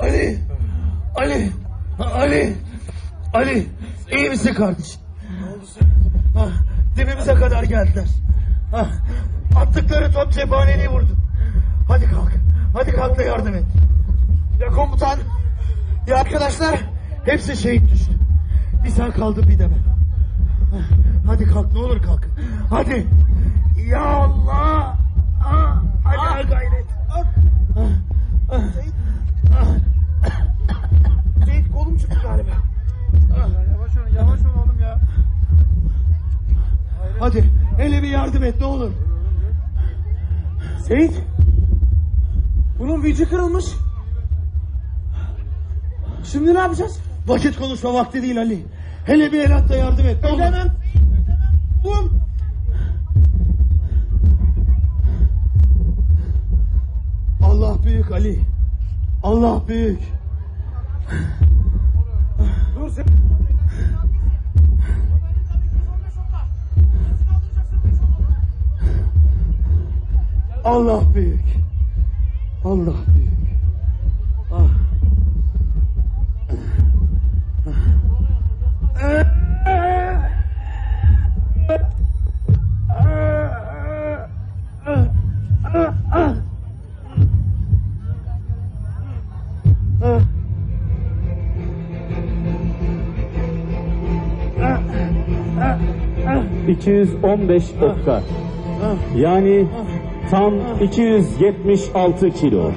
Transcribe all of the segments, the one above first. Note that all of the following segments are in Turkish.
Ali! Ali! Ali! Ali! İyi misin kardeşim? Ne oldu sen? Ha, dibimize kadar geldiler. Attıkları top cephaneliği vurdu. Hadi kalk. Hadi kalk da yardım et. Ya komutan, ya arkadaşlar hepsi şehit düştü. Bir sen kaldı bir de ben. Hadi kalk ne olur kalk. Hadi. Ya Allah. Hadi hele bir yardım et ne olur. Seyit. Bunun vici kırılmış. Şimdi ne yapacağız? Vakit konuşma vakti değil Ali. Hele bir el da yardım et. Ne olur. Edemem. Dur. Allah büyük Ali. Allah büyük. Allah büyük. Allah büyük. Ah. Ah. 215 okka. Ah. Yani tam 276 kilo.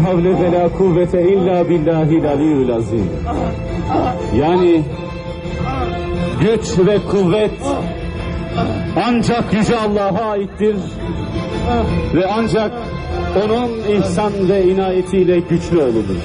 La havle ve la kuvvete illa billahil aliyyul azim. Yani güç ve kuvvet ancak Yüce Allah'a aittir ve ancak onun ihsan ve inayetiyle güçlü olunur.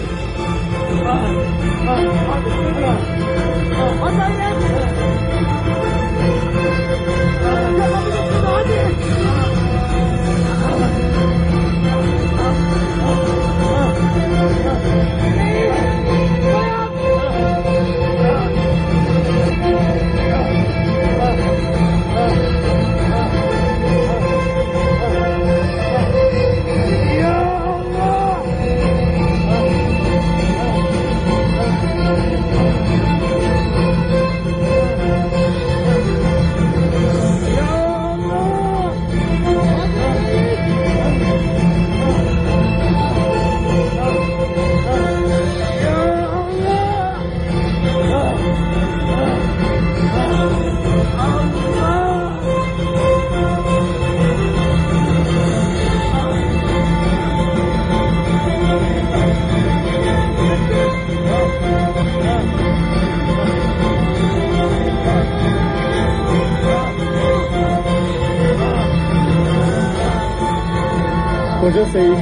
Koca Seyit,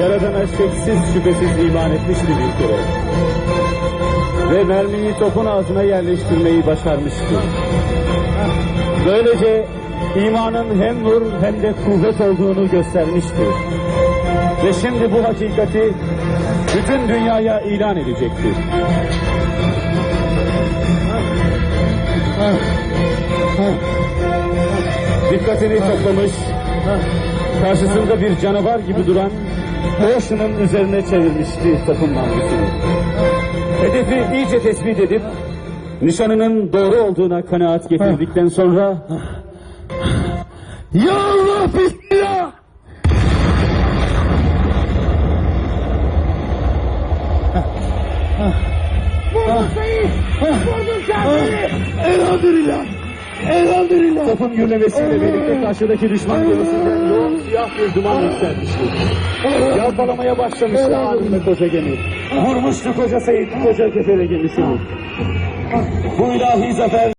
Yaradan'a şeksiz şüphesiz iman etmişti bir kere. Ve mermiyi topun ağzına yerleştirmeyi başarmıştı. Böylece imanın hem nur hem de kuvvet olduğunu göstermişti. Ve şimdi bu hakikati bütün dünyaya ilan edecekti. Dikkatini toplamış, karşısında bir canavar gibi duran Ocean'ın üzerine çevirmişti topun namlusunu. Hedefi iyice tespit edip nişanının doğru olduğuna kanaat getirdikten sonra Ya Allah bismillah. Vurdun Seyit. Vurdun kendini. Elhamdülillah. Elhamdülillah. topun gürlemesiyle birlikte karşıdaki düşman göğsünden yoğun siyah bir duman yükselmişti. Yalpalamaya başlamıştı anında koca gemi. Vurmuştu koca Seyit koca kefere gemisini. Bu ilahi zafer